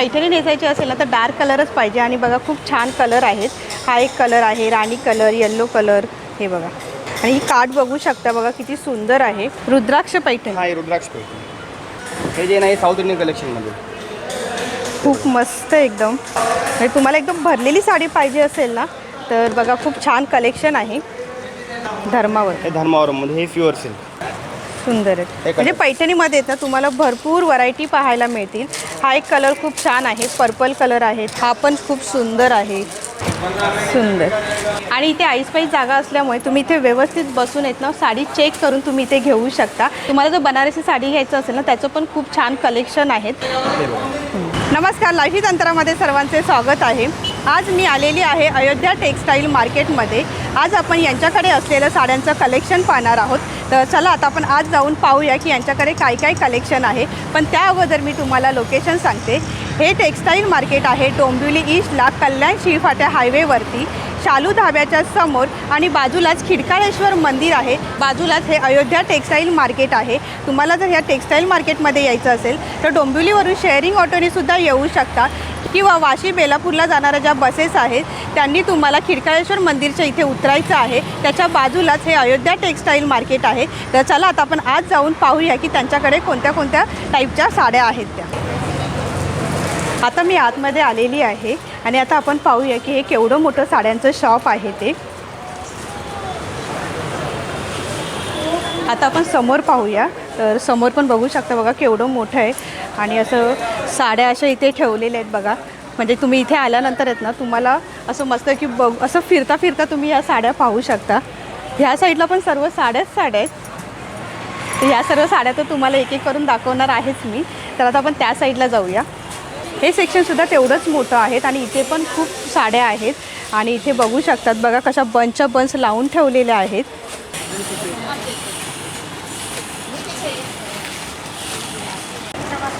पैठणी नेसायची असेल ना तर डार्क कलरच पाहिजे. आणि बघा खूप छान कलर आहेत. हा एक कलर आहे राणी कलर येल्लो कलर हे बघा. आणि ही काठ बघू शकता बघा किती सुंदर आहे. रुद्राक्ष पैठणी. रुद्राक्ष पैठणी. हे जे नाही साऊथ इंडियन कलेक्शनमध्ये खूप मस्त एकदम. म्हणजे तुम्हाला एकदम भरलेली साडी पाहिजे असेल ना तर बघा खूप छान कलेक्शन आहे. धर्मावर धर्मावरममध्ये हे प्युअर सिल्क सुंदर हे आहे म्हणजे पैठणीमध्ये आहेत ना तुम्हाला भरपूर व्हरायटी पाहायला मिळतील. हा एक कलर खूप छान आहे. पर्पल कलर आहे हा पण खूप सुंदर आहे. सुंदर. आणि इथे आईस्पाईस जागा असल्यामुळे तुम्ही इथे व्यवस्थित बसून येत ना साडी चेक करून तुम्ही इथे घेऊ शकता. तुम्हाला जर बनारसी साडी घ्यायचं असेल ना त्याचं पण खूप छान कलेक्शन आहेत. नमस्कार लाईफी तंत्रामध्ये सर्वांचे स्वागत आहे. आज मी आलेली आहे अयोध्या टेक्स्टाईल मार्केटमध्ये. आज आपण यांच्याकडे असलेलं साड्यांचं कलेक्शन पाहणार आहोत. तर चला आता आपण आज जाऊन पाहूया की यांच्याकडे काय काय कलेक्शन आहे. पण त्या अगोदर मी तुम्हाला लोकेशन सांगते. हे टेक्स्टाईल मार्केट आहे डोंबिवली ईस्टला कल्याण शिळफाट्या हायवेवरती शालू धाब्याच्या समोर आणि बाजूलाच खिडकाळेश्वर मंदिर आहे. बाजूलाच हे अयोध्या टेक्स्टाईल मार्केट आहे. तुम्हाला जर ह्या टेक्स्टाईल मार्केटमध्ये यायचं असेल तर डोंबिवलीवरून शेअरिंग ऑटोने सुद्धा येऊ शकता. किंवा वाशी बेलापूरला जाणाऱ्या ज्या बसेस आहेत त्यांनी तुम्हाला खिडकाळेश्वर मंदिरच्या इथे उतरायचं आहे. त्याच्या बाजूलाच हे अयोध्या टेक्स्टाईल मार्केट आहे. तर चला आता आपण आज जाऊन पाहूया की त्यांच्याकडे कोणत्या कोणत्या टाईपच्या साड्या आहेत त्या. आता मी आतमध्ये आलेली आहे आणि आता आपण पाहूया की हे केवढं मोठं साड्यांचं शॉप आहे ते. आता आपण समोर पाहूया. तर समोर पण बघू शकता बघा केवढं मोठं आहे. आणि असं साड्या अशा इथे ठेवलेल्या आहेत बघा. म्हणजे तुम्ही इथे आल्यानंतर आहेत ना तुम्हाला असं मस्त की बघ असं फिरता फिरता तुम्ही या साड्या पाहू शकता. ह्या साईडला पण सर्व साड्याच साड्या आहेत. तर ह्या सर्व साड्या तर तुम्हाला एक एक करून दाखवणार आहेच मी. तर आता आपण त्या साईडला जाऊया. हे सेक्शनसुद्धा तेवढंच मोठं आहेत आणि इथे पण खूप साड्या आहेत. आणि इथे बघू शकतात बघा कशा बंचच्या बंच लावून ठेवलेल्या आहेत.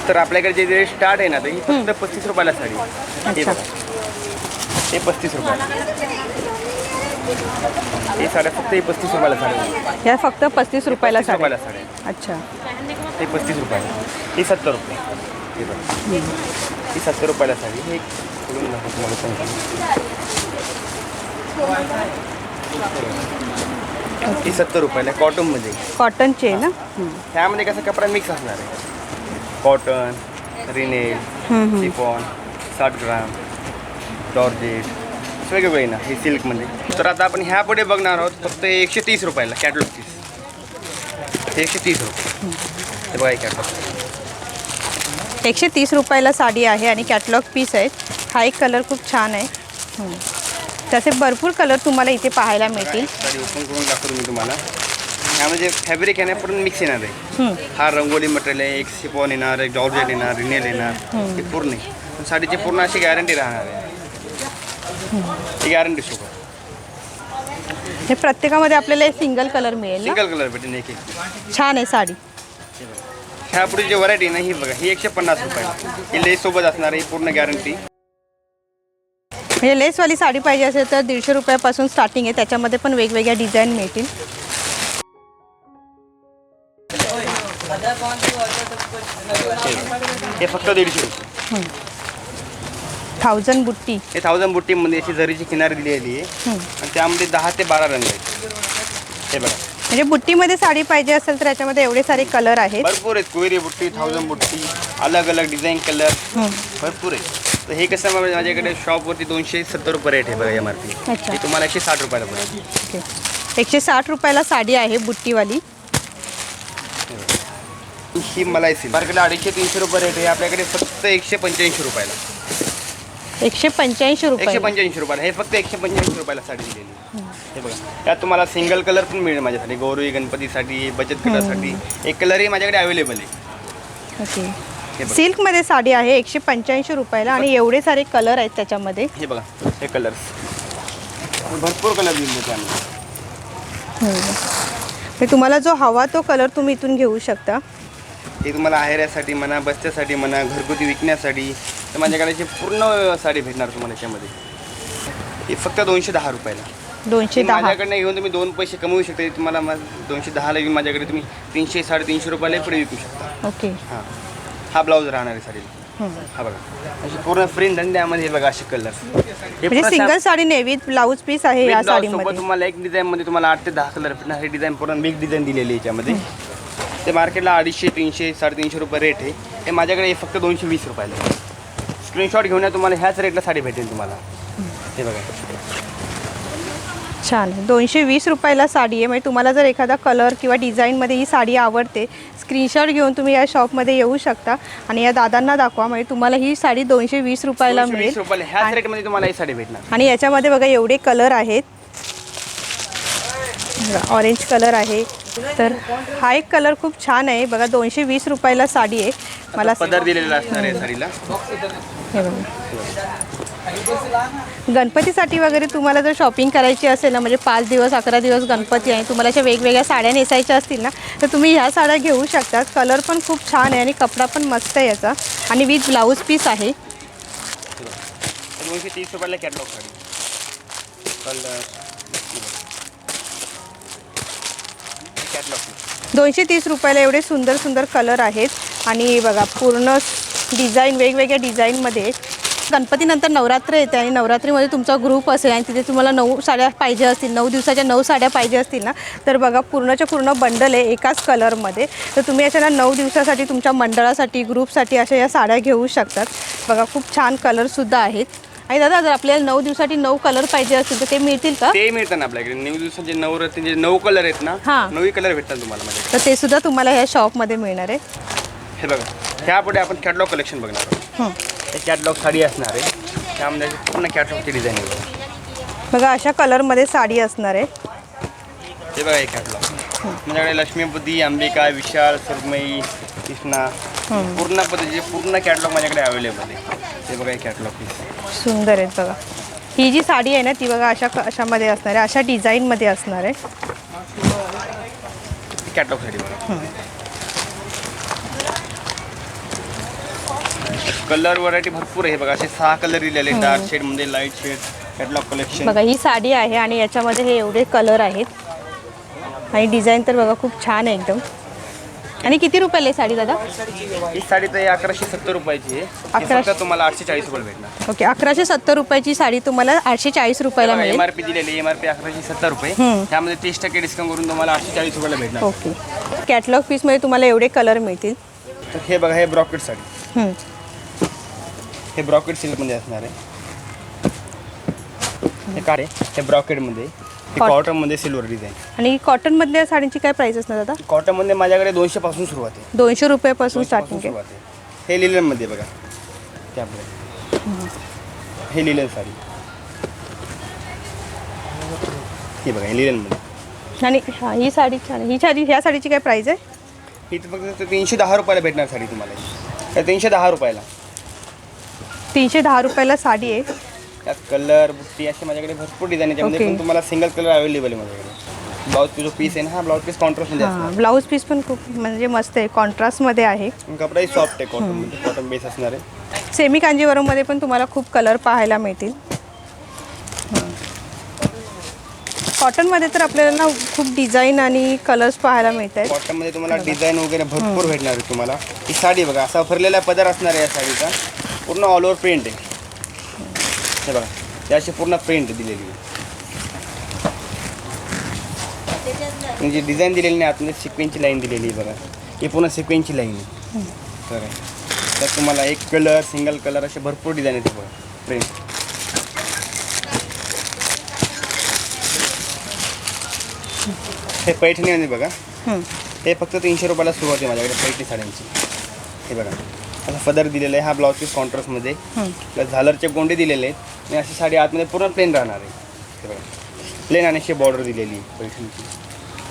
तर आपल्याकडे जे जे स्टार्ट आहे ना ते फक्त पस्तीस रुपयाला साडी. हे पस्तीस रुपयाला. हे साड्या फक्त हे पस्तीस रुपयाला साड्या ह्या फक्त पस्तीस रुपयाला साड्या रुपयाला साड्या अच्छा. हे पस्तीस रुपयाला. ही सत्तर रुपये. हे बघा. ही सत्तर रुपयाला साडी हे तुम्हाला सांगतो. ही सत्तर रुपयाला कॉटनमध्ये. कॉटनचे आहे ना. ह्यामध्ये कसं कपडा मिक्स असणार आहे. कॉटन रिनेल. सिफॉन साठ ग्राम जॉर्जेट वेगवेगळे ना हे सिल्कमध्ये. तर आता आपण ह्या पुढे बघणार आहोत फक्त एकशे तीस रुपयाला कॅटलॉग पीस एकशे तीस रुपये. हे बघा कॅटलॉग एकशे तीस रुपयाला साडी आहे आणि कॅटलॉग पीस आहेत. हा एक कलर खूप छान आहे. हं. तसे भरपूर कलर तुम्हाला इथे पाहायला मिळतील. साडी ओपन करून दाखवतो मी तुम्हाला. ह्यामध्ये फॅब्रिक आहे ना पूर्ण मिक्स येणार आहे. हं. हा रंगोली मटेरियल आहे एक सिफॉन येणार एक जॉर्जेट येणार रिनेल येणार. हे पूर्ण आहे. पण साडीची पूर्ण अशी गॅरंटी राहणार आहे. ही गॅरंटी सोबत हे प्रत्येकामध्ये आपल्याला सिंगल कलर मिळेल ना? सिंगल कलर भेटेल एक एक छान आहे साडी. ह्या पुढे जी व्हरायटी ना ही बघा ही एकशे पन्नास रुपये. ही लेस सोबत असणार आहे ही पूर्ण गॅरंटी म्हणजे लेसवाली साडी पाहिजे असेल तर दीडशे रुपयापासून स्टार्टिंग आहे. त्याच्यामध्ये पण वेगवेगळ्या डिझाईन मिळतील. हे फक्त दीडशे रुपये. थाउजंड बुट्टी. हे थाउजंड बुट्टीमध्ये अशी जरीची किनार दिलेली आहे. आणि त्यामध्ये दहा ते बारा रंग आहेत. हे बघा. म्हणजे बुट्टीमध्ये साडी पाहिजे असेल तर याच्यामध्ये एवढे सारे कलर आहेत. भरपूर आहेत. कोयरी बुट्टी थाउजंड बुट्टी अलग अलग डिझाईन कलर. भरपूर आहे तर हे कसं माझ्याकडे शॉपवरती दोनशे सत्तर रुपये रेट आहे बघा एम आर पी अच्छा. तुम्हाला एकशे साठ रुपयाला पडेल. ओके. एकशे साठ रुपयाला साडी आहे बुट्टीवाली. ही मलाई सिल्क मार्केटला अडीचशे तीनशे रुपये रेट आहे. आपल्याकडे फक्त एकशे पंच्याऐंशी रुपयाला. एकशे पंच्याऐंशी एकशे रुपये पंच्याऐंशी रुपयाला. हे फक्त एकशे पंच्याऐंशी रुपयाला साडी दिलेली. हे बघा. यात तुम्हाला सिंगल कलर पण मिळेल माझ्यासाठी. गौरी गणपतीसाठी बचत गटासाठी. एक कलरही माझ्याकडे अवेलेबल आहे. ओके. बघा. सिल्कमध्ये साडी आहे एकशे पंच्याऐंशी रुपयाला आणि एवढे सारे कलर आहेत त्याच्यामध्ये. हे बघा. हे कलर्स भरपूर कलर दिले त्यामध्ये हे. तुम्हाला जो हवा तो कलर तुम्ही इथून घेऊ शकता. हे तुम्हाला आहेऱ्यासाठी म्हणा बस्त्यासाठी म्हणा घरगुती विकण्यासाठी तर माझ्याकडे पूर्ण साडी भेटणार तुम्हाला याच्यामध्ये? हे फक्त दोनशे दहा रुपयाला. दोनशे दहा. माझ्याकडनं घेऊन तुम्ही दोन पैसे कमवू शकता तुम्हाला मा- दोनशे दहाला घेऊन माझ्याकडे तुम्ही तीनशे साडेतीनशे रुपयाला पुढे विकू शकता. ओके. हां. हा ब्लाऊज राहणार आहे साडीला. हा बघा. अशी पूर्ण फ्रेम आणि त्यामध्ये हे बघा असे कलर म्हणजे सिंगल साडी नेवीत ब्लाऊज पीस आहे या सोबत साडीमध्ये. तुम्हाला एक डिझाईन मध्ये तुम्हाला आठ ते दहा कलर भेटणार. हे डिझाईन पूर्ण मिक्स डिझाईन दिलेली आहे याच्यामध्ये. ते मार्केटला अडीचशे तीनशे साडेतीनशे रुपये रेट आहे. हे माझ्याकडे हे फक्त दोनशे वीस रुपयाला स्क्रीनशॉट घेऊन या तुम्हाला ह्याच रेटला साडी भेटेल तुम्हाला. हे बघा. छान दोनशे वीस रुपयाला साडी आहे. म्हणजे तुम्हाला जर एखादा कलर किंवा डिझाईनमध्ये ही साडी आवडते स्क्रीनशॉट घेऊन तुम्ही या शॉपमध्ये येऊ शकता. आणि या दादांना दाखवा. म्हणजे तुम्हाला ही साडी दोनशे वीस रुपयाला मिळेल. ह्याच रेटमध्ये तुम्हाला ही साडी भेटणार. आणि याच्यामध्ये बघा एवढे कलर आहेत. ऑरेंज कलर आहे. तर हा एक कलर खूप छान आहे. बघा दोनशे वीस रुपयाला साडी आहे. मला पदर दिलेला असणार आहे साडीला. हे बघा. गणपतीसाठी वगैरे तुम्हाला जर शॉपिंग करायची असेल ना म्हणजे पाच दिवस अकरा दिवस गणपती आहे तुम्हाला अशा वेगवेगळ्या साड्या नेसायच्या असतील ना तर तुम्ही ह्या साड्या घेऊ शकता. कलर पण खूप छान आहे आणि कपडा पण मस्त आहे याचा. आणि विथ ब्लाऊज पीस आहे. दोनशे तीस रुपयाला कॅटलॉग साडी. कलर कॅटलॉग दोनशे तीस रुपयाला एवढे सुंदर सुंदर कलर आहेत. आणि बघा पूर्ण डिझाईन वेगवेगळ्या डिझाईनमध्ये गणपतीनंतर नवरात्र येते आणि नवरात्रीमध्ये तुमचा ग्रुप असेल आणि तिथे तुम्हाला नऊ साड्या पाहिजे असतील नऊ दिवसाच्या नऊ साड्या पाहिजे असतील ना तर बघा पूर्णच्या पूर्ण बंडल आहे एकाच कलरमध्ये. तर तुम्ही अशा ना नऊ दिवसासाठी तुमच्या मंडळासाठी ग्रुपसाठी अशा या साड्या घेऊ शकतात. बघा खूप छान कलरसुद्धा आहेत. आणि दादा जर आपल्याला नऊ दिवसासाठी नऊ कलर पाहिजे असतील तर ते मिळतील का? ते मिळतं ना आपल्याकडे. नऊ दिवसाचे नवरात्रीचे नऊ कलर आहेत ना हां. नऊ कलर भेटतात तुम्हाला तर ते सुद्धा तुम्हाला ह्या शॉपमध्ये मिळणार आहे. हे बघा ह्यापुढे आपण कॅटलॉग कलेक्शन बघणार आहोत. हं. कॅटलॉग साडी असणार आहे. त्यामध्ये पूर्ण कॅटलॉगची डिझाईन आहे बघा. अशा कलरमध्ये साडी असणार आहे. हे बघा हे कॅटलॉग माझ्याकडे लक्ष्मीपती अंबिका विशाल सुरमई कृष्णा पूर्ण पद्धतीचे पूर्ण कॅटलॉग माझ्याकडे अवेलेबल आहे. हे बघा हे कॅटलॉग सुंदर आहेत बघा. ही जी साडी आहे ना ती बघा अशा अशामध्ये असणार आहे. अशा डिझाईनमध्ये असणार आहे. कॅटलॉग साडी बघा. कलर व्हरायटी भरपूर आहे. बघा असे सहा कलर दिलेले डार्क शेडमध्ये लाइट शेड कॅटलॉग कलेक्शन बघा ही साडी आहे आणि याच्यामध्ये हे एवढे कलर आहेत. आणि डिझाईन तर बघा खूप छान आहे एकदम. आणि किती रुपयाला आहे साडी दादा? ही साडी तर अकराशे सत्तर रुपयाची आहे. ही फक्त तुम्हाला आठशे चाळीस रुपये भेटणार. ओके अकराशे सत्तर रुपयाची साडी तुम्हाला आठशे चाळीस रुपयाला मिळेल. आर पी दिलेली एम आर पी अकराशे सत्तर रुपये. त्यामध्ये तीस टक्के डिस्काउंट करून तुम्हाला आठशे चाळीस रुपयाला भेटणार. ओके. कॅटलॉग पीसमध्ये तुम्हाला एवढे कलर मिळतील. तर हे बघा हे ब्रॉकेट साडी. हं. हे ब्रॉकेट सिल्कमध्ये असणार आहे. हे काय? हे ब्रॉकेटमध्ये. हे कॉटनमध्ये सिल्वर डिझाईन. आणि कॉटनमधल्या साडींची काय प्राईस असणार दादा? कॉटनमध्ये माझ्याकडे दोनशे पासून सुरुवात आहे. दोनशे रुपयापासून 200 स्टार्टिंगपासून आहे. सुरुवात आहे. हे लिलनमध्ये बघा. त्यामध्ये. हे लिलन साडी. हे बघा हे लिलनमध्ये. आणि हा, ही साडी छान आहे. ही साडी ह्या साडीची काय प्राईस आहे? ही तर फक्त तीनशे दहा रुपयाला भेटणार साडी तुम्हाला. ही. तर तीनशे दहा रुपयाला. तीनशे दहा रुपयाला साडी आहे. त्यात कलर बुट्टी असे माझ्याकडे भरपूर डिझाईन याच्यामध्ये Okay. पण तुम्हाला सिंगल कलर अवेलेबल आहे माझ्याकडे. ब्लाऊज जो पीस आहे ना हा ब्लाऊज पीस कॉन्ट्रास्टमध्ये हां ब्लाऊज पीस पण खूप म्हणजे मस्त आहे. कॉन्ट्रास्टमध्ये आहे. असणार कपडाही सॉफ्ट आहे कॉटनमध्ये कॉटन बेस असणार आहे. सेमी कांजीवरममध्ये पण तुम्हाला खूप कलर पाहायला मिळतील. कॉटनमध्ये तर आपल्याला ना खूप डिझाईन आणि कलर्स पाहायला मिळत आहेत कॉटनमध्ये तुम्हाला डिझाईन वगैरे भरपूर भेटणार आहे तुम्हाला. ही साडी बघा असा भरलेला पदर असणार आहे या साडीचा. पूर्ण ऑल ओव्हर प्रिंट आहे. हे बघा ही अशी पूर्ण प्रिंट दिलेली आहे. म्हणजे डिझाईन दिलेली नाही आतमध्ये सिक्वेन्सची लाईन दिलेली आहे बघा. ही पूर्ण सिक्वेन्सची लाईन आहे. बघा त्यात तुम्हाला एक कलर सिंगल कलर असे भरपूर डिझाईन येते बघा प्रिंट हे पैठणीमध्ये बघा. हं. हे फक्त तीनशे रुपयाला सुरुवात आहे माझ्याकडे पैठणी साड्यांची. हे बघा. असा पदर दिलेला आहे हा ब्लाऊज पीस कॉन्ट्रास्टमध्ये. प्लस झालरचे गोंडे दिलेले आहेत. आणि अशी साडी आतमध्ये पूर्ण प्लेन राहणार आहे. हे बघा. प्लेन आणि अशी बॉर्डर दिलेली आहे पैठणीची.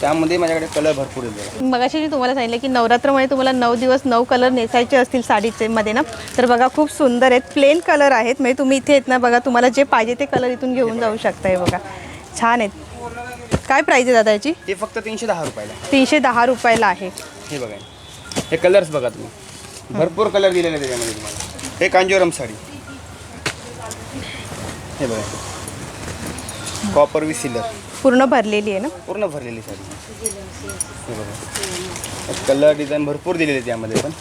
त्यामध्ये माझ्याकडे कलर भरपूर आहेत बघा. मगाशी मी तुम्हाला सांगितलं की नवरात्रमध्ये तुम्हाला नऊ दिवस नऊ कलर नेसायचे असतील साडीचे मध्ये ना? तर बघा खूप सुंदर आहेत. प्लेन कलर आहेत. म्हणजे तुम्ही इथे येत ना बघा तुम्हाला जे पाहिजे ते कलर इथून घेऊन जाऊ शकताय बघा. छान आहेत. काय प्राईज आहे दादा याची? हे फक्त तीनशे दहा रुपयाला. तीनशे दहा रुपयाला आहे. हे बघा. हे कलर्स बघा तुम्ही. भरपूर कलर दिलेले आहेत त्याच्यामध्ये तुम्हाला. हे कांजीवरम साडी. हे बघा. कॉपर विथ सिलर पूर्ण भरलेली आहे ना? पूर्ण भरलेली साडी. हे बघा. कलर डिझाईन भरपूर दिलेले त्यामध्ये पण.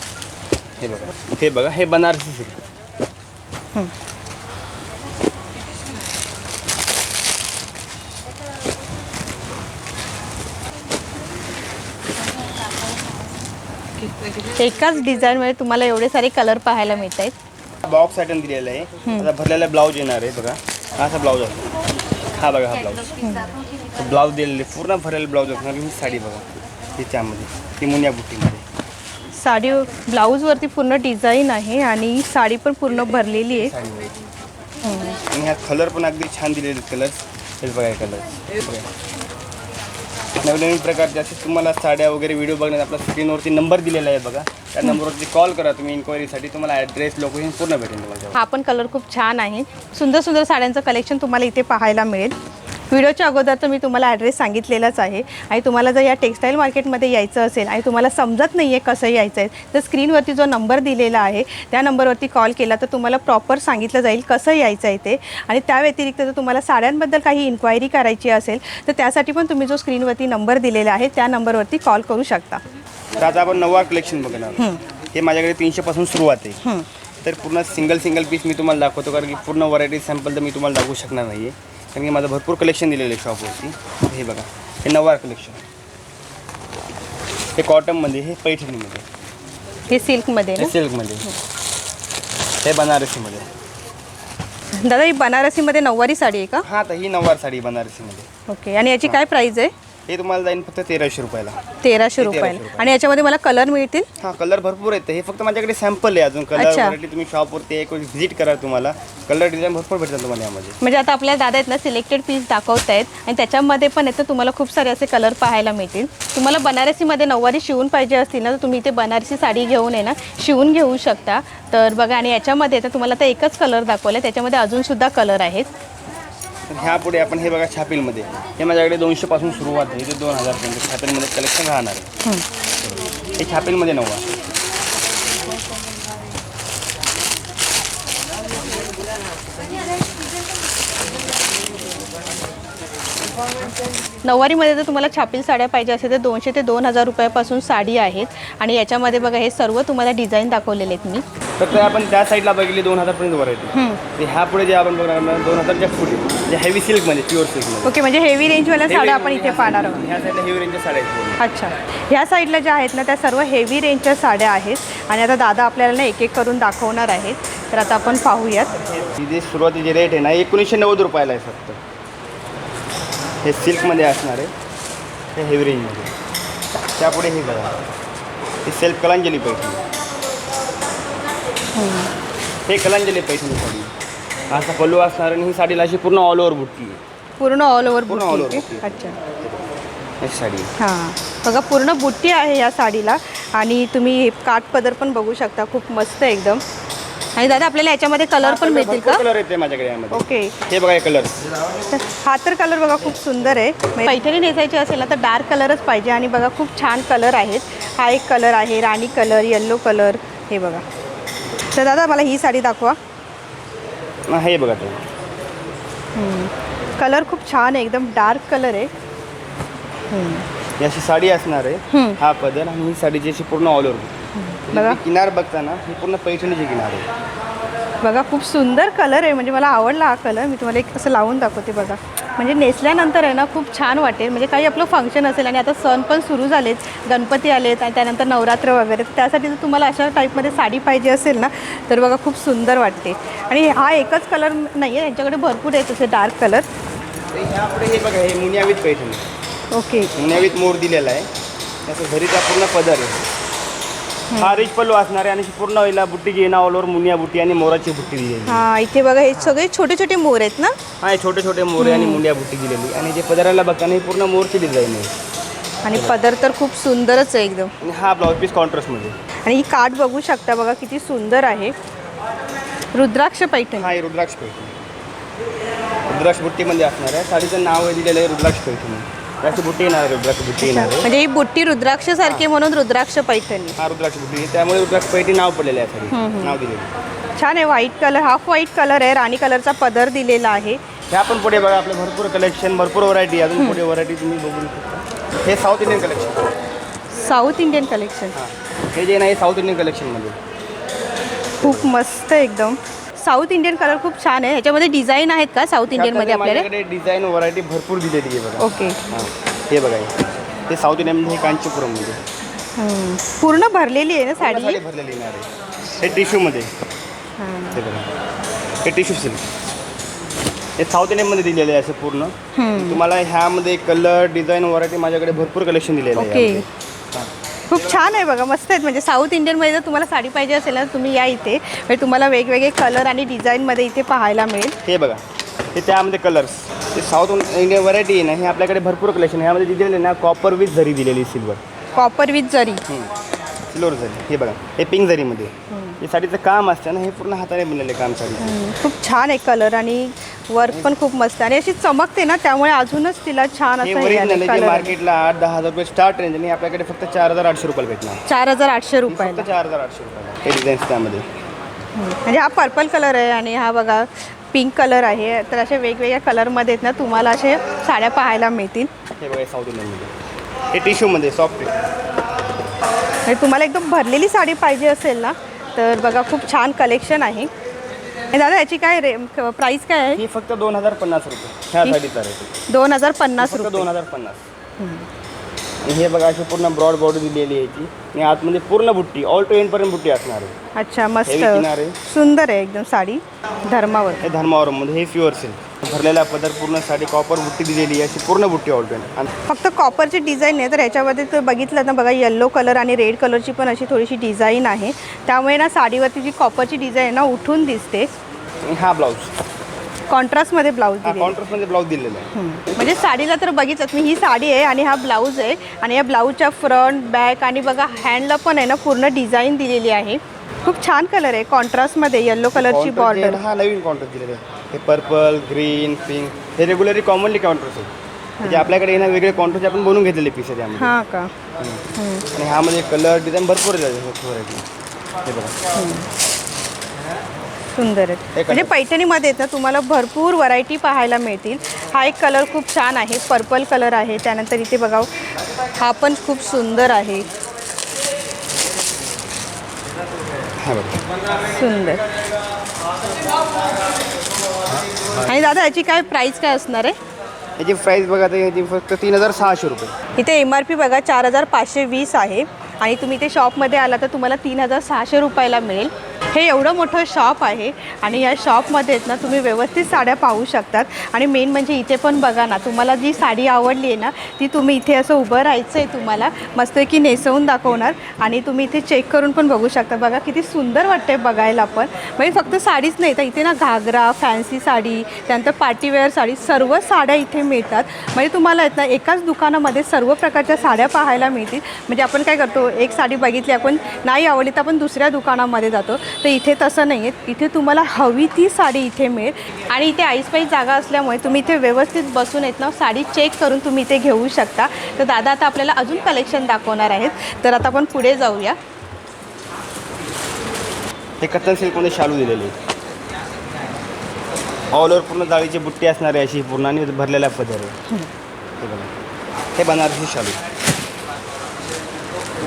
हे बघा. हे बघा. हे बनारसी सिल्क एकाच डिझाईनमध्ये तुम्हाला एवढे सारे कलर पाहायला मिळत आहेत बॉक्स आयटम दिलेला आहे. आता भरलेला ब्लाऊज येणार आहे बघा. हा असा ब्लाऊज असतो हा बघा हा ब्लाऊज. ब्लाऊज दिलेले पूर्ण भरलेला ब्लाऊज असणार ही साडी बघा. त्याच्यामध्ये. ती मुनिया बुट्टीमध्ये साडी ब्लाऊजवरती पूर्ण डिझाईन आहे आणि साडी पण पूर्ण भरलेली आहे. आणि ह्या कलर पण अगदी छान दिलेले कलर हेच बघा कलर नवीन नवीन प्रकारचे असे तुम्हाला साड्या वगैरे व्हिडिओ बघण्यात आपल्या स्क्रीनवरती नंबर दिलेला आहे बघा. त्या नंबरवरती कॉल करा तुम्ही इन्क्वायरीसाठी तुम्हाला ॲड्रेस लोकेशन पूर्ण भेटेल तुम्हाला. हा पण कलर खूप छान आहे. सुंदर सुंदर साड्यांचं कलेक्शन तुम्हाला इथे पाहायला मिळेल. व्हिडिओच्या अगोदर तर मी तुम्हाला ॲड्रेस सांगितलेलाच आहे. आणि तुम्हाला जर या टेक्स्टाईल मार्केटमध्ये यायचं असेल आणि तुम्हाला समजत नाही आहे कसं यायचं आहे तर स्क्रीनवरती जो नंबर दिलेला आहे त्या नंबरवरती कॉल केला तर तुम्हाला प्रॉपर सांगितलं जाईल कसं यायचं आहे ते. आणि त्या व्यतिरिक्त जर तुम्हाला साड्यांबद्दल काही इन्क्वायरी करायची असेल तर त्यासाठी पण तुम्ही जो स्क्रीनवरती नंबर दिलेला आहे त्या नंबरवरती कॉल करू शकता. तर आता आपण नववार कलेक्शन बघणार हे माझ्याकडे तीनशेपासून सुरुवात आहे. तर पूर्ण सिंगल सिंगल पीस मी तुम्हाला दाखवतो कारण की पूर्ण व्हरायटी सॅम्पल तर मी तुम्हाला दाखवू शकणार नाही आहे कारण की माझं भरपूर कलेक्शन दिलेलं आहे शॉपवरती हे बघा हे नववार कलेक्शन हे कॉटनमध्ये हे पैठणीमध्ये. हे सिल्कमध्ये हे सिल्कमध्ये हे बनारसीमध्ये. दादा ही बनारसीमध्ये नऊवारी साडी आहे का? हां तर ही नववार साडी बनारसीमध्ये. ओके आणि याची काय प्राईज आहे? हे तुम्हाला जाईल फक्त तेराशे रुपयाला. तेराशे रुपयाला. रुपये. आणि याच्यामध्ये मला कलर मिळतील? हां कलर भरपूर आहेत हे फक्त माझ्याकडे सॅम्पल आहे अजून. कलर अच्छा. व्हरायटी तुम्ही शॉपवरती एक व्हिजिट करा तुम्हाला. कलर डिझाईन भरपूर भेटतात तुम्हाला यामध्ये. म्हणजे आता आपल्या दादा आहेत ना सिलेक्टेड पीस दाखवत आहेत आणि त्याच्यामध्ये पण येतं तुम्हाला खूप सारे असे कलर पाहायला मिळतील. तुम्हाला बनारसीमध्ये नऊवारी शिवून पाहिजे असतील ना तर तुम्ही इथे बनारसी साडी घेऊन आहे ना शिवून घेऊ शकता. तर बघा आणि याच्यामध्ये तर तुम्हाला आता एकच कलर दाखवलं त्याच्यामध्ये अजूनसुद्धा कलर आहेत. तर ह्या पुढे आपण हे बघा छापीलमध्ये. हे माझ्याकडे दोनशेपासून सुरुवात आहे. ते दोन हजारपर्यंत छापीलमध्ये कलेक्शन राहणार आहे. हे. छापीलमध्ये नव्वा नऊवारीमध्ये जर तुम्हाला छापील साड्या पाहिजे असेल तर दोनशे ते दोन हजार रुपयापासून साडी आहेत. आणि याच्यामध्ये बघा हे सर्व तुम्हाला डिझाईन दाखवलेले आहेत मी. तर ते आपण त्या साईडला बघितली दोन हजारपर्यंत व्हरायटी ते ह्या पुढे जे आपण बघणार ना, दोन हजारच्या पुढे म्हणजे हेवी सिल्कमध्ये प्युअर सिल्कमध्ये ओके म्हणजे हेवी रेंजवाल्या साड्या आपण इथे पाहणार आहोत. ह्या साईडला हेवी रेंजच्या साड्या आहेत पूर्ण. अच्छा. ह्या साईडला ज्या आहेत ना त्या सर्व हेवी रेंजच्या साड्या आहेत. आणि आता दादा आपल्याला ना एक एक करून दाखवणार आहेत. तर आता आपण पाहूयात. ही जे सुरुवातीचे रेट आहे ना एकोणीसशे नव्वद रुपयाला आहे फक्त. हे सिल्कमध्ये असणार आहे. हे हेवी रेंजमध्ये त्यापुढे हे बघा. हे सेल्फ कलांजली पैठणी. हे. कलांजली पैठणी साडी. असा पल्लू असणार आणि ही साडीला अशी पूर्ण ऑल ओव्हर बुट्टी आहे. पूर्ण ऑल ओव्हर पूर्ण बुट्टी बुट्टी. अच्छा. साडी. हां. बघा पूर्ण बुट्टी आहे या साडीला. आणि तुम्ही हे काठ पदर पण बघू शकता. खूप मस्त एकदम. आणि दादा आपल्याला याच्यामध्ये कलर पण मिळतील का? कलर येते माझ्याकडे यामध्ये. ओके हे बघा कलर तर हा तर कलर बघा खूप सुंदर आहे. पैठणी नेसायची असेल ना तर डार्क कलरच पाहिजे आणि बघा खूप छान कलर आहेत. हा एक कलर आहे राणी कलर येल्लो कलर हे बघा. तर दादा मला ही साडी दाखवा. हे बघा ते कलर खूप छान आहे एकदम डार्क कलर आहे. अशी साडी असणार आहे. हा पदर आणि ही साडीची अशी पूर्ण ऑल ओव्हर बघा. किनार बघताना ही पूर्ण पैठणीची किनार आहे. बघा खूप सुंदर कलर आहे. म्हणजे मला आवडला हा कलर मी तुम्हाला एक असं लावून दाखवते बघा. म्हणजे नेसल्यानंतर आहे ना खूप छान वाटेल. म्हणजे काही आपलं फंक्शन असेल आणि आता सण पण सुरू झालेत गणपती आलेत आणि त्यानंतर नवरात्र वगैरे त्यासाठी जर तुम्हाला अशा टाईपमध्ये साडी पाहिजे असेल ना तर बघा खूप सुंदर वाटते. आणि हा एकच कलर नाही आहे. त्यांच्याकडे भरपूर आहेत तसे डार्क कलर हे बघा हे मुनियावीत पैठणी. ओके मुनियावीत मोर दिलेला आहे. त्याचा घरीचा पूर्ण पदर आहे. हा रिच पल्लू असणार आहे आणि अशी पूर्ण हिला बुट्टी जी आहे ना ऑल ओव्हर मुनिया बुट्टी आणि मोराची बुट्टी दिलेली. आहे. हां इथे बघा हे सगळे छोटे छोटे मोर आहेत ना? हा हे छोटे छोटे मोरे आणि मुंड्या बुट्टी दिलेली. आणि जे पदराला बघताना ही पूर्ण मोरची डिझाईन आहे. आणि पदर तर खूप सुंदरच आहे एकदम. आणि हा ब्लाऊज पीस कॉन्ट्रास्टमध्ये आणि ही काठ बघू शकता बघा किती सुंदर आहे. रुद्राक्ष पैठणी. हा हे रुद्राक्ष पैठणी. रुद्राक्ष बुट्टीमध्ये असणार आहे. साडीचं नाव आहे दिलेलं आहे रुद्राक्ष पैठणी. त्याची बुट्टी येणार आहे रुद्राक्ष बुट्टी येणार आहे. म्हणजे ही बुट्टी रुद्राक्ष सारखी म्हणून रुद्राक्ष पैठणी. हा रुद्राक्ष बुट्टी. त्यामुळे रुद्राक्ष पैठणी नाव पडलेलं आहे नाव दिलेलं छान आहे white colour half white colour आहे राणी कलरचा पदर दिलेला आहे. ह्या पण पुढे बघा आपलं भरपूर कलेक्शन भरपूर व्हरायटी अजून पुढे व्हरायटी तुम्ही बघू शकता. हे South Indian collection South Indian collection हां. हे जे नाही साऊथ इंडियन कलेक्शनमध्ये खूप मस्त एकदम. साऊथ इंडियन कलर खूप छान आहे. ह्याच्यामध्ये डिझाईन आहेत का साऊथ इंडियनमध्ये आपल्याकडे? माझ्याकडे डिझाईन व्हरायटी भरपूर दिलेली आहे बघा. ओके. हां. हे बघा हे. हे साऊथ इंडियनमध्ये हे कांचीपुरममध्ये. हम्म. पूर्ण भरलेली आहे ना पूर्ण साडी साडी भरलेली येणार आहे. हे टिश्यूमध्ये. हां. हे बघा. हे टिश्यू सिल्क. हे साऊथ इंडियनमध्ये दिलेले आहे असं पूर्ण. हम्म. तुम्हाला ह्यामध्ये कलर डिझाईन व्हरायटी माझ्याकडे भरपूर कलेक्शन दिलेलं आहे ओके. यामध्ये. खूप छान आहे बघा मस्त आहेत. म्हणजे साऊथ इंडियनमध्ये जर तुम्हाला साडी पाहिजे असेल ना तुम्ही या इथे. म्हणजे तुम्हाला वेगवेगळे कलर आणि डिझाईनमध्ये इथे पाहायला मिळेल. हे बघा हे त्यामध्ये कलर्स हे साऊथ इंडियन व्हरायटी आहे ना हे आपल्याकडे भरपूर कलेक्शन ह्यामध्ये दिलेले आहे ना कॉपर विथ झरी दिलेली सिल्वर कॉपर विथ जरी सिल्वर झरी हे बघा हे पिंक झरीमध्ये हे साडीचं काम असतं ना हे पूर्ण हाताने बनलेले काम साडी. खूप छान आहे कलर आणि वर्क पण खूप मस्त आहे. आणि अशी चमकते ना त्यामुळे अजूनच तिला छान हे असं हे ओरिजिनल आलंय आहे जे कलर मार्केटला आठ दहा हजार रुपये स्टार्ट रेंज आणि आपल्याकडे फक्त चार हजार आठशे रुपयाला भेटणार. चार हजार आठशे हे रुपयाला. फक्त चार हजार आठशे रुपयाला. हे डिझाईन्स त्यामध्ये. म्हणजे हा पर्पल कलर आहे आणि हा बघा पिंक कलर आहे. तर असे वेगवेगळ्या कलरमध्ये आहेत ना तुम्हाला असे साड्या पाहायला मिळतील. हे बघा साऊथ इंडियनमध्ये हे टिश्यूमध्ये सॉफ्ट म्हणजे तुम्हाला एकदम भरलेली साडी पाहिजे असेल ना तर बघा खूप छान कलेक्शन आहे. दादा याची काय रे प्राईस काय आहे? ही फक्त दोन हजार पन्नास रुपये. ह्या साडीचा रेट दोन हजार पन्नास रुपये. दोन हजार पन्नास. हे बघा अशी पूर्ण ब्रॉड बॉडी दिलेली आहे याची. आणि आतमध्ये पूर्ण बुट्टी ऑल टू एंड पर्यंत बुट्टी असणार आहे. अच्छा मस्त. सुंदर आहे एकदम साडी धर्मावर. हे धर्मावरममध्ये हे प्युअर सिल्क भरलेला पदर पूर्ण साडी कॉपर बुट्टी दिलेली अशी पूर्ण बुट्टी आणि फक्त कॉपरची डिझाईन आहे तर ह्याच्यामध्ये तर बघितलं ना बघा येल्लो कलर आणि रेड कलरची पण अशी थोडीशी डिझाईन आहे. त्यामुळे ना साडीवरती जी कॉपरची डिझाईन आहे ना उठून दिसते. हा ब्लाऊज कॉन्ट्रास्टमध्ये ब्लाऊज कॉन्ट्रास्टमध्ये ब्लाऊज दिलेला. आहे. म्हणजे साडीला तर बघितलं मी ही साडी आहे आणि हा ब्लाऊज आहे. आणि या ब्लाऊजच्या फ्रंट बॅक आणि बघा हँडला पण आहे ना पूर्ण डिझाईन दिलेली आहे. खूप छान कलर आहे कॉन्ट्रास्टमध्ये येल्लो कलरची बॉर्डर हा नवीन कॉन्ट्रास्ट दिलेला आहे. हे पर्पल ग्रीन पिंक हे रेग्युलरली कॉमनली कॉन्ट्रास्ट आहे म्हणजे आपल्याकडे हे ना वेगळे कॉन्ट्रास्ट आपण बनवून घेतलेले पीस आहे त्यामध्ये हां का? आणि ह्यामध्ये कलर डिझाईन भरपूर variety. हे बघा. सुंदर आहेत. हे म्हणजे. पैठणीमध्ये आहेत ना तुम्हाला भरपूर व्हरायटी पाहायला मिळतील. हा एक कलर खूप छान आहे. पर्पल कलर आहे. त्यानंतर इथे बघा हा पण खूप सुंदर आहे. हा बघा. सुंदर. आणि दादा याची काय प्राईस काय असणार आहे? याची प्राईस बघा तर याची फक्त तीन हजार सहाशे रुपये. इथे एम आर पी बघा चार हजार पाचशे वीस आहे. आणि तुम्ही इथे शॉपमध्ये आला तर तुम्हाला तीन हजार सहाशे रुपयाला मिळेल. हे एवढं मोठं शॉप आहे आणि या शॉपमध्ये आहेत ना तुम्ही व्यवस्थित साड्या पाहू शकतात. आणि मेन म्हणजे इथे पण बघा ना तुम्हाला जी साडी आवडली आहे ना ती तुम्ही इथे असं उभं राहायचं आहे तुम्हाला मस्तपैकी नेसवून दाखवणार आणि तुम्ही इथे चेक करून पण बघू शकता. बघा किती सुंदर वाटते बघायला पण. म्हणजे फक्त साडीच नाही तर इथे ना घागरा फॅन्सी साडी त्यानंतर पार्टीवेअर साडी सर्व साड्या इथे मिळतात. म्हणजे तुम्हाला आहेत ना एकाच दुकानामध्ये सर्व प्रकारच्या साड्या पाहायला मिळतील. म्हणजे आपण काय करतो एक साडी बघितली आपण नाही आवडली तर आपण दुसऱ्या दुकानामध्ये जातो. तर इथे तसं नाही आहे इथे तुम्हाला हवी ती साडी इथे मिळेल. आणि इथे आईसपाईस जागा असल्यामुळे तुम्ही इथे व्यवस्थित बसून येत ना साडी चेक करून तुम्ही इथे घेऊ शकता. तर दादा आता आपल्याला अजून कलेक्शन दाखवणार आहेत. तर आता आपण पुढे जाऊया. हे कथन सिल्कमध्ये शालू दिलेले ऑल ओव्हर पूर्ण जाळीची बुट्टी असणार आहे अशी पूर्ण आणि भरलेला पदर हे बनारसी शालू.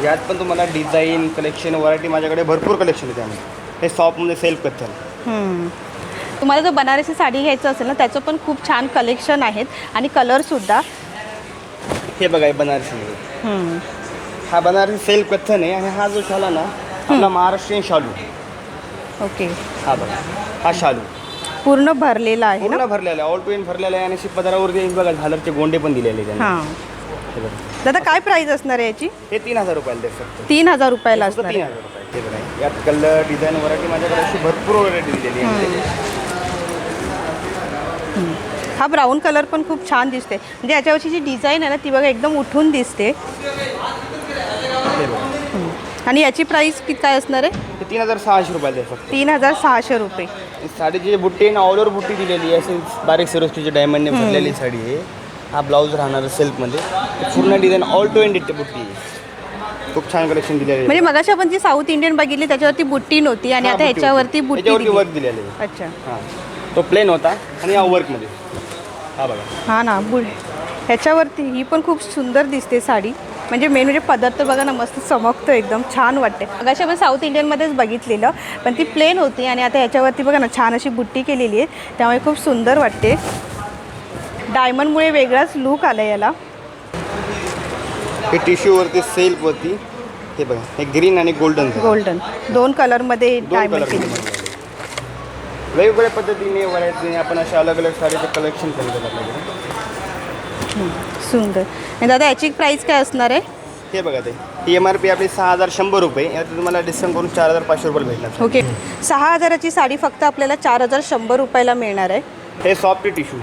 यात पण तुम्हाला डिझाईन कलेक्शन व्हरायटी माझ्याकडे भरपूर कलेक्शन आहे त्यामध्ये हे सेल्फ कथन हम्म. तुम्हाला जर बनारसी साडी घ्यायचं असेल ना त्याचं पण खूप छान कलेक्शन आहेत आणि कलरसुद्धा हे बघा हे हम्म. हा बनारसी सेल्फ कथन आहे आणि हा जो शाला ना आपला महाराष्ट्रीयन शालू. ओके. हा बघा हा शालू. पूर्ण भरलेला आहे ना? पूर्ण भरलेला आहे ऑल टू इन भरलेला आहे आणि अशी पदरावरती बघा झालरचे गोंडे पण दिलेले त्यांनी. हां. हे बघा. दादा काय प्राईस असणार आहे याची? हे तीन हजार रुपयाला देत फक्त. तीन हजार रुपयाला फक्त असणार तीन आहे. हजार रुपये ते यात कलर डिझाईन व्हरायटी माझ्याकडे अशी भरपूर व्हरायटी दिलेली आहे. हा ब्राऊन कलर पण खूप छान दिसते म्हणजे याच्यावरची जी डिझाईन आहे ना ती बघा एकदम उठून दिसते. हे बघा. आणि याची प्राईस किती काय असणार आहे? हे तीन हजार सहाशे रुपयाला देत फक्त. तीन हजार सहाशे रुपये. ही साडीची जी बुट्टी आहे ना ऑल ओव्हर बुट्टी दिलेली आहे अशी बारीक सिरोस्टीची डायमंडने भरलेली साडी आहे. हा ब्लाऊज राहणार सिल्कमध्ये. पूर्ण डिझाईन ऑल टू एंड बुट्टी. खूप छान कलेक्शन दिलेलं आहे. म्हणजे मगाशी आपण जी साऊथ इंडियन बघितली त्याच्यावरती बुट्टी नव्हती आणि आता ह्याच्यावरती. बुट्टी ह्याच्यावरती दिली. वर्क दिलेलं आहे. अच्छा. हां. तो प्लेन होता आणि या वर्कमध्ये हा बघा. हा ना बुड ह्याच्यावरती ही पण खूप सुंदर दिसते साडी. म्हणजे मेन म्हणजे पदार्थ बघा ना मस्त चमकतो एकदम छान वाटते अगाशी आपण साऊथ इंडियनमध्येच बघितलेलं पण ती प्लेन होती आणि आता याच्यावरती बघा ना छान अशी बुट्टी केलेली आहे. त्यामुळे खूप सुंदर वाटते. डायमंडमुळे वेगळाच लूक आला याला. हे टिश्यूवरती सेल्फवरती हे बघा हे ग्रीन आणि गोल्डन गोल्डन. दोन कलरमध्ये डायमंड केलेली वेगवेगळ्या पद्धतीने व्हरायटीने आपण अशा अलग अलग साडीचं कलेक्शन केलं जातं आपल्याकडे. सुंदर. आणि दादा याची प्राईस काय असणार आहे? हे बघा ते. ही एम आर पी आपली सहा हजार शंभर रुपये. यात तुम्हाला डिस्काउंट करून चार हजार पाचशे रुपये भेटणार. ओके. सहा हजाराची साडी फक्त आपल्याला चार हजार शंभर रुपयाला मिळणार आहे. हे सॉफ्ट टिश्यू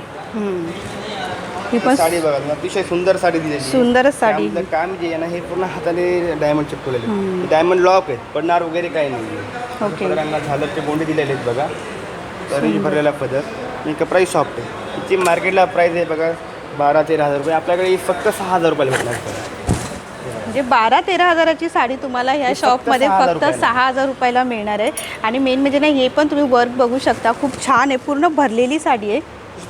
ही पण साडी बघा अतिशय सुंदर साडी आहे. सुंदरच साडी. काम जे आहे ना हे पूर्ण हाताने डायमंड चिपकवलेले डायमंड लॉक आहेत पडणार वगैरे काही नाही. ओके. पदरांना झालरचे गोंडे दिलेले आहेत बघा. तरी भरलेला पदर. आणि प्राईस सॉफ्ट आहे. तिची मार्केटला प्राईस आहे बघा बारा तेरा हजार रुपये. आपल्याकडे फक्त सहा हजार रुपयाला भेटणार आहे. म्हणजे बारा तेरा हजाराची साडी तुम्हाला ह्या ही फक्त शॉपमध्ये 6,000 फक्त रुपयाला. सहा हजार रुपयाला मिळणार आहे. आणि मेन म्हणजे ना हे पण तुम्ही वर्क बघू शकता. खूप छान आहे. पूर्ण भरलेली साडी आहे.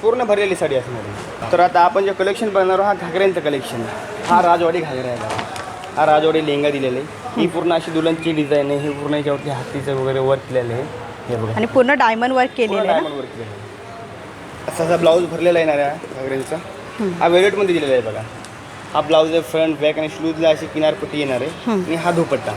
पूर्ण भरलेली साडी असणार आहे तर आता आपण जे कलेक्शन बनणार आहोत हा घागऱ्यांचं कलेक्शन हा राजवाडी घागरा आहे. हा राजवाडी लेंगा दिलेला आहे. ही पूर्ण अशी दुलनची डिझाईन आहे. ही पूर्ण याच्यावरती हातीचं वगैरे वर्क केलेलं आहे. हे बघा. आणि पूर्ण डायमंड वर्क केलेलं आहे डायमंड वर्क केलेलं आहे. असा असा ब्लाऊज भरलेला येणार आहे घागऱ्यांचा. हा वेल्वेटमध्ये दिलेला आहे बघा. हा ब्लाऊज आहे फ्रंट बॅक आणि शूजला अशी किनारपट्टी येणार आहे. आणि हा दुपट्टा.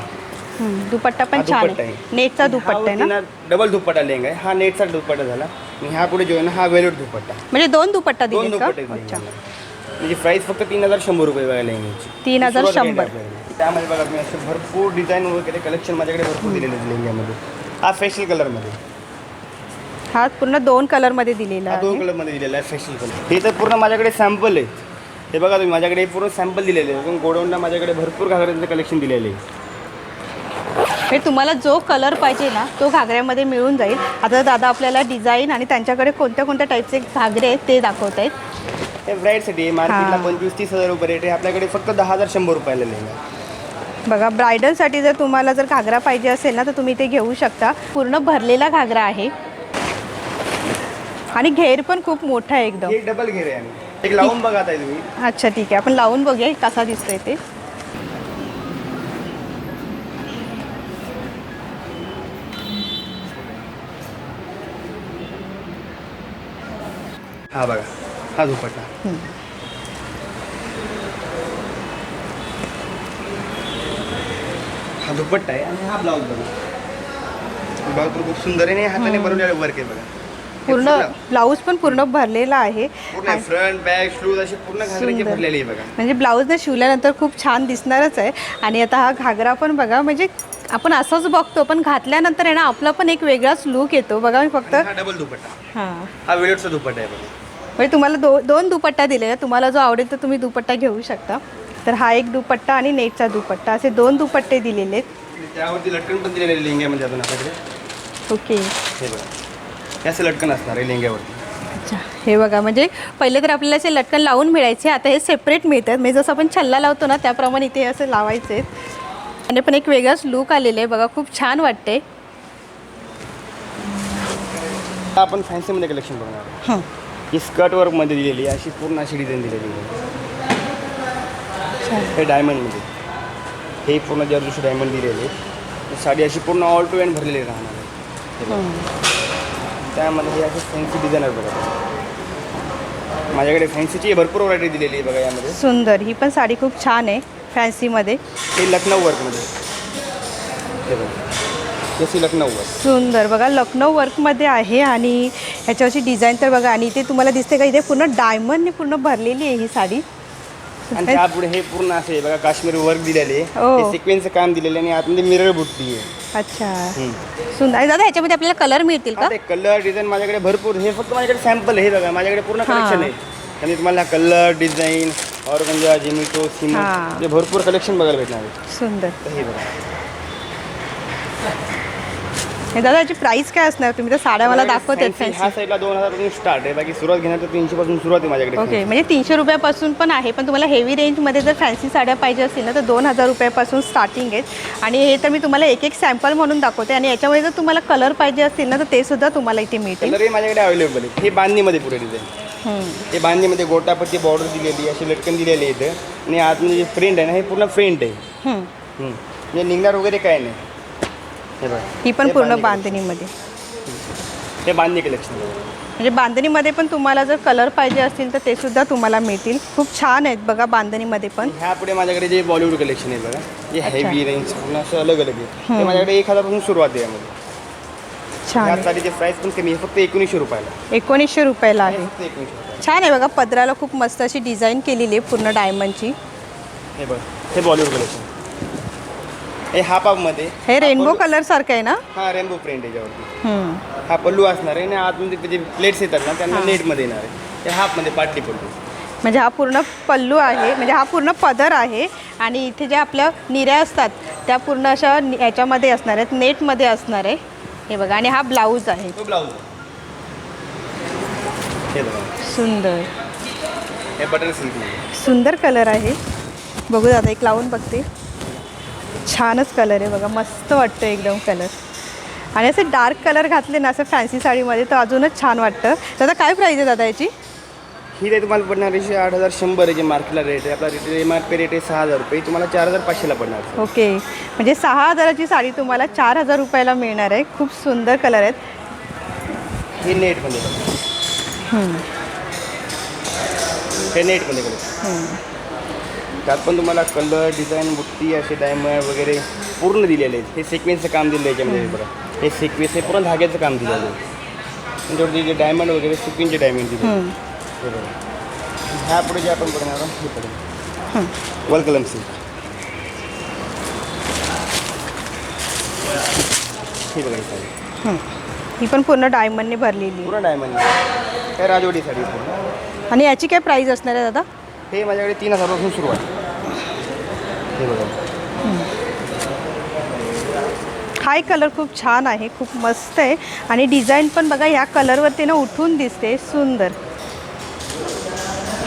दुपट्टा पण छान आहे. नेटचा दुपट्टा आहे ना? डबल दुपट्टा लेंगा आहे. हा नेटचा दुपट्टा झाला. आणि हा पुढे जो आहे ना हा वेल्वेट दुपट्टा. म्हणजे दोन दुपट्टा दोन दिले का? दुपट्टे अच्छा. म्हणजे प्राइस फक्त तीन हजार शंभर रुपये बघा लेंग्याची तीन हजार सुरुवात शंभर. आपल्याकडे. त्यामध्ये बघा तुम्ही असे भरपूर डिझाईन वगैरे कलेक्शन माझ्याकडे भरपूर दिलेले आहेत लेंग्यामध्ये हा फेशियल कलरमध्ये हा पूर्ण दोन कलरमध्ये दिलेला हा दोन आहे. कलरमध्ये दिलेला आहे फेशियल कलर हे तर पूर्ण माझ्याकडे सॅम्पल आहे हे बघा तुम्ही माझ्याकडे हे पूर्ण सॅम्पल दिलेले आहे गोडाऊनला माझ्याकडे भरपूर घागऱ्यांचं कलेक्शन दिलेलं आहे हे तुम्हाला जो कलर पाहिजे ना तो घागऱ्यामध्ये मिळून जाईल. आता दादा आपल्याला डिझाईन आणि त्यांच्याकडे कोणत्या कोणत्या टाईपचे घागरे आहेत ते दाखवत आहेत हे ब्राईडसाठी मार्केटला. पंचवीस तीस हजार रुपये रेट आहे. आपल्याकडे फक्त दहा हजार शंभर रुपयाला लेंगा बघा ब्रायडलसाठी जर तुम्हाला जर घागरा पाहिजे असेल ना तर तुम्ही ते घेऊ शकता. पूर्ण भरलेला घागरा आहे. आणि घेर पण खूप मोठा आहे एकदम. डबल घेर आहे. एक लावून बघा अच्छा ठीक आहे. आपण लावून बघूया. कसा दिसतोय ते. हा बघा हा दुपट्टा. हा दुपट्टा आहे आणि हा ब्लाऊज बघा. ब्लाऊज पण खूप सुंदर आहे आणि हाताने बनवलेलं वर्क आहे बघा. पूर्ण ब्लाऊज पण पूर्ण भरलेला आहे. पूर्ण फ्रंट बॅक शूज अशी पूर्ण घागरीचे सुंदर. भरलेली आहे बघा. म्हणजे ब्लाऊजने शिवल्यानंतर खूप छान दिसणारच आहे. आणि आता हा घागरा पण बघा म्हणजे आपण असंच बघतो पण घातल्यानंतर आहे ना आपला पण एक वेगळाच लुक येतो. बघा मी फक्त हा डबल दुपट्टा. हां. हा वेळेटचा दुपट्टा आहे बघा. म्हणजे तुम्हाला दो दोन दुपट्टा दिलेला तुम्हाला जो आवडेल तर तुम्ही दुपट्टा घेऊ शकता. तर हा एक दुपट्टा आणि नेटचा दुपट्टा. असे दोन दुपट्टे दिलेले आहेत. त्यावरती लटकन पण दिलेले लेंग्यामध्ये अजून आपल्याकडे. ओके. हे बघा. असं लटकन असणार आहे लेंग्यावरती. अच्छा. हे बघा म्हणजे पहिले तर आपल्याला असे लटकन लावून मिळायचे. आता हे सेपरेट मिळतात. म्हणजे जसं आपण छल्ला लावतो ना त्याप्रमाणे इथे असं लावायचे आहेत. आणि पण एक वेगळाच लूक आलेलं आहे. बघा खूप छान वाटते आपण फॅन्सीमध्ये कलेक्शन बघणार. हं. ही स्कर्ट वर्कमध्ये दिलेली आहे. अशी पूर्ण अशी डिझाईन दिलेली आहे. हे डायमंडमध्ये हे पूर्ण जर्दोशी डायमंड दिलेले आहे साडी अशी पूर्ण ऑल टू एंड भरलेली राहणार आहे. हे. त्यामध्ये हे असे फॅन्सी डिझाईन आहे बघा माझ्याकडे फॅन्सीची भरपूर व्हरायटी दिलेली आहे बघा यामध्ये. सुंदर. ही पण साडी खूप छान आहे फॅन्सीमध्ये हे लखनौ वर्कमध्ये हे बघा. जशी लखनौ वर्क सुंदर. बघा लखनौ वर्कमध्ये आहे आणि ह्याच्यावरची डिझाईन तर बघा आणि इथे तुम्हाला दिसते का? इथे पूर्ण डायमंडने पूर्ण भरलेली आहे ही साडी. आणि त्यापुढे हे पूर्ण असे बघा काश्मीरी वर्क दिलेले हो. आहे सिक्वेन्सचं काम दिलेलं आणि आतमध्ये मिरर बुट्टी आहे. अच्छा. हम्म. सुंदर. आणि दादा ह्याच्यामध्ये आपल्याला कलर मिळतील का? हा, ते कलर डिझाईन माझ्याकडे भरपूर हे फक्त माझ्याकडे सॅम्पल हे बघा. माझ्याकडे पूर्ण हा. कलेक्शन आहे आणि तुम्हाला कलर डिझाईन ऑर्गंजा जिमिटो सिमो हा. हे भरपूर कलेक्शन बघायला भेटणार आहे. सुंदर. तर हे बघा. हे दादा याची प्राइस काय असणार? तुम्ही तर साड्या मला दाखवत आहेत फॅन्सी ह्या साईडला दोन हजारपासून स्टार्ट आहे. बाकी सुरुवात घेणार तर तीनशे पासून सुरुवात आहे माझ्याकडे ओके म्हणजे तीनशे रुपयापासून पण आहे पण तुम्हाला हेवी रेंजमध्ये जर फॅन्सी साड्या पाहिजे असतील ना तर दोन हजार रुपयापासून स्टार्टिंग आहेत. आणि हे तर मी तुम्हाला एक एक सॅम्पल म्हणून दाखवते. आणि याच्यामध्ये जर तुम्हाला कलर पाहिजे असतील ना तर ते सुद्धा तुम्हाला इथे मिळतील. कलरही माझ्याकडे अवेलेबल आहे. हे बांधणीमध्ये पुढे डिझाईन. हे बांधणीमध्ये गोटापत्ती बॉर्डर दिलेली अशी लटकन दिलेली आहे इथं. आणि आतमध्ये जे प्रिंट आहे ना हे पूर्ण प्रिंट आहे. हम्म. हम्म. म्हणजे निघणार वगैरे काय नाही. हे बघा. ही पण हे पूर्ण बांधणी बांधणीमध्ये. हे बांधणी कलेक्शन म्हणजे बांधणीमध्ये पण तुम्हाला जर कलर पाहिजे असतील तर ते सुद्धा तुम्हाला मिळतील. खूप छान आहेत बघा बांधणीमध्ये पण. ह्या पुढे माझ्याकडे जे बॉलिवूड कलेक्शन आहे बघा जे. हेवी रेंज पूर्ण असं अलग अलग आहे ते माझ्याकडे एक हजारपासून सुरुवात आहे यामध्ये. छान ह्या आहे. साडीची प्राइस पण कमी आहे फक्त एकोणीसशे रुपयाला. एकोणीसशे रुपयाला आहे. फक्त एकोणीसशे रुपयाला. छान आहे बघा पदराला खूप मस्त अशी डिझाईन केलेली आहे पूर्ण डायमंडची हे बघ हे बॉलिवूड कलेक्शन हे हाफमध्ये हे रेनबो कलर सारखं आहे ना? हा रेनबो प्रिंट याच्यावरती हम्म. हा पल्लू असणार आहे आणि ते जे प्लेट्स येतात ना त्यांना. नेटमध्ये येणार आहे. ते हाफमध्ये पाटली पल्लू. म्हणजे हा पूर्ण पल्लू आहे म्हणजे हा पूर्ण पदर आहे आणि इथे ज्या आपल्या निऱ्या असतात त्या पूर्ण अशा नि- याच्यामध्ये असणार आहेत नेटमध्ये असणार आहे. हे बघा आणि हा ब्लाऊज आहे. तो ब्लाऊज हे बघा. सुंदर. हे सिल्क सुंदर कलर आहे. बघू दादा एक लावून बघते. छानच कलर आहे बघा मस्त वाटतं एकदम कलर आणि असे डार्क कलर घातले ना असं फॅन्सी साडीमध्ये तर अजूनच छान वाटतं. दादा काय प्राईज आहे दादा याची? ही ते तुम्हाला पडणार आहे आठ हजार शंभर आहे जे मार्केटला रेट आहे. आपला rate M R P rate आहे सहा हजार रुपये तुम्हाला चार हजार पाचशेला पडणार. ओके. म्हणजे सहा हजाराची साडी तुम्हाला चार हजार रुपयाला मिळणार आहे. खूप सुंदर कलर आहेत. हे नेटमध्ये हे नेटमध्ये. त्यात पण तुम्हाला कलर डिझाईन बुट्टी असे डायमंड वगैरे पूर्ण दिलेले आहेत. हे सिक्वेन्सचं काम दिलं आहे याच्यामध्ये. बघा हे सिक्वेन्स हे पूर्ण धाग्याचं काम दिलेलं आहे. त्याच्यावरती जे डायमंड वगैरे सिक्वेन्सचे डायमंड दिले हे बघा. ह्या पुढे जे आपण बघणार आहोत हे पडेल हम्म. वर कलम सिल्क हे बघा ही. ही पण पूर्ण डायमंडने भरलेली. पूर्ण डायमंड राजवडी साडी पूर्ण. आणि याची काय प्राईज असणार आहे दादा? हे माझ्याकडे तीन हजारपासून सुरुवात आहे. हे बघा हा एक कलर खूप छान आहे खूप मस्त आहे आणि डिझाईन पण बघा ह्या कलरवरती ना उठून दिसते सुंदर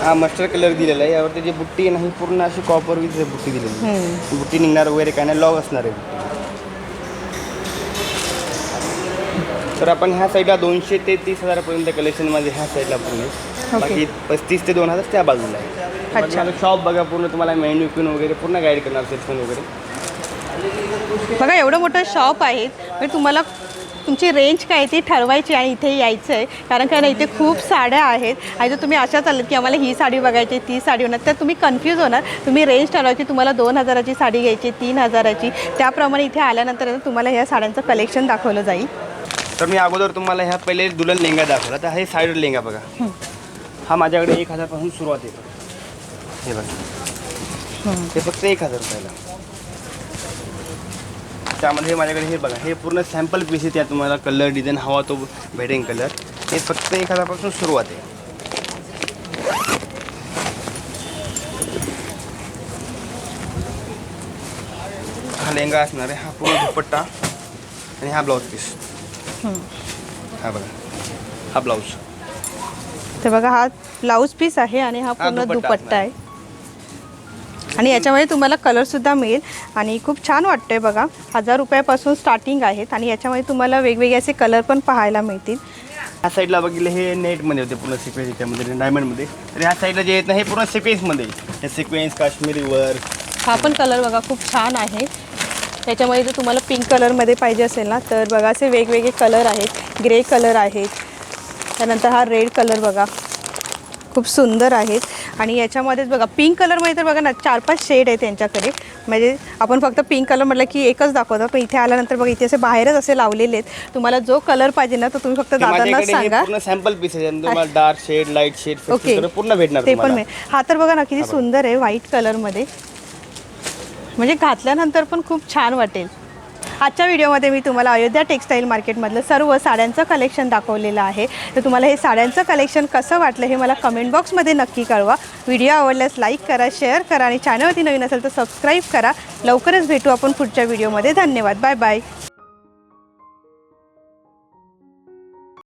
हा मस्टर्ड कलर दिलेला आहे यावरती जी बुट्टी आहे ना ही पूर्ण अशी कॉपर विथ बुट्टी दिलेली आहे. बुट्टी निघणार वगैरे काय नाही लॉग असणार आहे बुट्टी तर आपण ह्या साईडला दोनशे ते तीस हजारापर्यंत कलेक्शनमध्ये ह्या साईडला पूर्ण आहे. बाकी पस्तीस ते दोन हजार त्या बाजूला आहे. अच्छा. शॉप बघा पूर्ण तुम्हाला मेन्यू पिन वगैरे पूर्ण गाईड करणार सेक्शन वगैरे. बघा एवढं मोठं शॉप आहे. म्हणजे तुम्हाला तुमची रेंज काय ती ठरवायची आणि इथे यायचं आहे कारण काय ना इथे खूप साड्या आहेत. आणि जर तुम्ही अशा चालत की आम्हाला ही साडी बघायची ती साडी होणार तर तुम्ही कन्फ्यूज होणार. तुम्ही रेंज ठरवायची तुम्हाला दोन हजाराची साडी घ्यायची तीन हजाराची. त्याप्रमाणे इथे आल्यानंतर तुम्हाला ह्या साड्यांचं कलेक्शन दाखवलं जाईल. तर मी अगोदर तुम्हाला ह्या पहिले दुल्हन लेंगा दाखवला. तर हे साईड लेंगा बघा. हा माझ्याकडे एक हजारपासून सुरुवात आहे. बघा. हे बघा. हे फक्त एक हजार रुपयाला. त्यामध्ये माझ्याकडे हे बघा हे पूर्ण सॅम्पल पीस आहे तुम्हाला कलर डिझाईन हवा तो भेटेन कलर हे फक्त एक हजारपासून सुरुवात आहे. हा लेंगा असणार आहे हा पूर्ण दुपट्टा आणि हा ब्लाऊज पीस हा बघा. हा ब्लाऊज तर बघा हा ब्लाऊज पीस आहे आणि हा पूर्ण दुपट्टा. आहे. आणि याच्यामध्ये तुम्हाला कलरसुद्धा मिळेल. आणि खूप छान वाटतंय बघा. हजार रुपयापासून स्टार्टिंग आहेत. आणि याच्यामध्ये तुम्हाला वेगवेगळे असे कलर पण पाहायला मिळतील. ह्या साईडला बघितलं हे नेटमध्ये होते पूर्ण सिक्वेन्स याच्यामध्ये डायमंडमध्ये तर ह्या साईडला जे आहेत ना हे पूर्ण सिक्वेन्समध्ये हे सिक्वेन्स काश्मीरी वर्क हा पण कलर बघा खूप छान आहे. त्याच्यामध्ये जर तुम्हाला पिंक कलरमध्ये पाहिजे असेल ना तर बघा असे वेगवेगळे कलर आहेत. ग्रे कलर आहेत. त्यानंतर हा रेड कलर बघा. खूप सुंदर आहेत. आणि याच्यामध्येच बघा पिंक कलरमध्ये तर बघा ना चार पाच शेड आहेत त्यांच्याकडे. म्हणजे आपण फक्त पिंक कलर म्हटलं की एकच दाखवतो. पण इथे आल्यानंतर बघा इथे असे बाहेरच असे लावलेले आहेत. तुम्हाला जो कलर पाहिजे ना तो तुम्ही फक्त दादांना सांगा. सॅम्पल पीस आहे. Dark shade light shade okay पूर्ण भेटणार ते पण हा तर बघा ना किती सुंदर आहे व्हाईट कलरमध्ये म्हणजे घातल्यानंतर पण खूप छान वाटेल. आजच्या व्हिडिओमध्ये मी तुम्हाला अयोध्या टेक्स्टाईल मार्केटमधलं सर्व साड्यांचं कलेक्शन दाखवलेलं आहे. तर तुम्हाला हे साड्यांचं कलेक्शन कसं वाटलं हे मला कमेंट बॉक्समध्ये नक्की कळवा. व्हिडिओ आवडल्यास लाईक करा शेअर करा आणि चॅनलवरती नवीन असेल तर सबस्क्राईब करा. लवकरच भेटू आपण पुढच्या व्हिडिओमध्ये. धन्यवाद. Bye bye